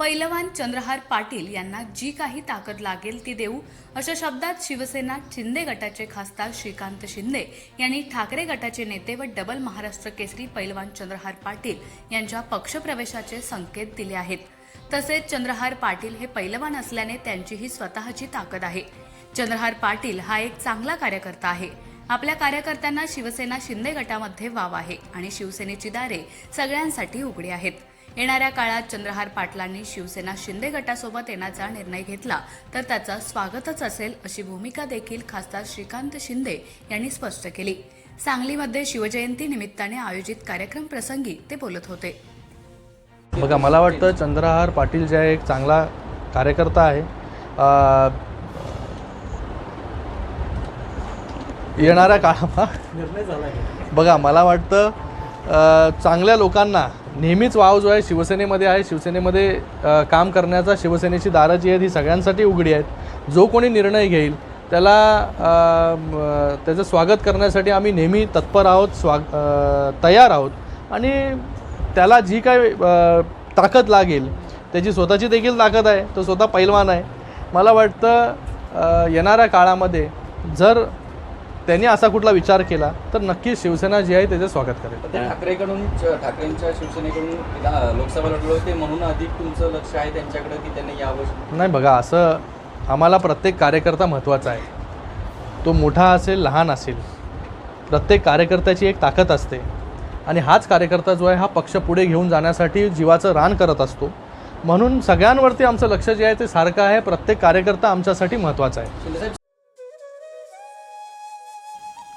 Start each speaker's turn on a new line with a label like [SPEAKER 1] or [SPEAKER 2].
[SPEAKER 1] पैलवान चंद्रहार पाटील यांना जी काही ताकद लागेल ती देऊ अशा शब्दात शिवसेना शिंदे गटाचे खासदार श्रीकांत शिंदे यांनी ठाकरे गटाचे नेते व डबल महाराष्ट्र केसरी पैलवान चंद्रहार पाटील यांच्या पक्षप्रवेशाचे संकेत दिले आहेत. तसेच चंद्रहार पाटील हे पैलवान असल्याने त्यांचीही स्वतःची ताकद आहे. चंद्रहार पाटील हा एक चांगला कार्यकर्ता आहे. आपल्या कार्यकर्त्यांना शिवसेना शिंदे गटामध्ये वाव आहे आणि शिवसेनेची दारे सगळ्यांसाठी उघडी आहेत. येणाऱ्या काळात चंद्रहार पाटलांनी शिवसेना शिंदे गटासोबत येण्याचा निर्णय घेतला तर त्याचा स्वागतच असेल अशी भूमिका देखील खासदार श्रीकांत शिंदे यांनी स्पष्ट केली. सांगलीमध्ये शिवजयंती निमित्ताने आयोजित कार्यक्रम प्रसंगी ते बोलत होते.
[SPEAKER 2] बघा मला वाटतं चंद्रहार पाटील जे एक चांगला कार्यकर्ता आहे. येणाऱ्या काळात बघा मला वाटतं चांगल्या लोकांना नेहमीच वाव जो आहे शिवसेनेमध्ये आहे. शिवसेनेमध्ये काम करण्याचा शिवसेनेची दारं जी आहेत ही सगळ्यांसाठी उघडी आहेत. जो कोणी निर्णय घेईल त्याला त्याचं स्वागत करण्यासाठी आम्ही नेहमी तत्पर आहोत स्वाग तयार आहोत. आणि त्याला जी काय ताकद लागेल त्याची स्वतःची देखील ताकद आहे. तो स्वतः पैलवान आहे. मला वाटतं येणाऱ्या काळामध्ये जर त्यांनी असा कुठला विचार केला तर नक्कीच शिवसेना जी आहे त्याचं स्वागत करेल.
[SPEAKER 3] ते ठाकरेकडून ठाकरेंच्या शिवसेनेकडून लोकसभा लढलो होते. म्हणून अधिक तुमचं लक्ष आहे त्यांच्याकडे की त्यांनी यावं?
[SPEAKER 2] नाही बघा असं आम्हाला प्रत्येक कार्यकर्ता महत्त्वाचा आहे. तो मोठा असेल लहान असेल प्रत्येक कार्यकर्त्याची एक ताकद असते. आणि हाच कार्यकर्ता जो आहे हा पक्ष पुढे घेऊन जाण्यासाठी जीवाचं रान करत असतो. म्हणून सगळ्यांवरती आमचं लक्ष जे आहे ते सारखं आहे. प्रत्येक कार्यकर्ता आमच्यासाठी महत्त्वाचा आहे.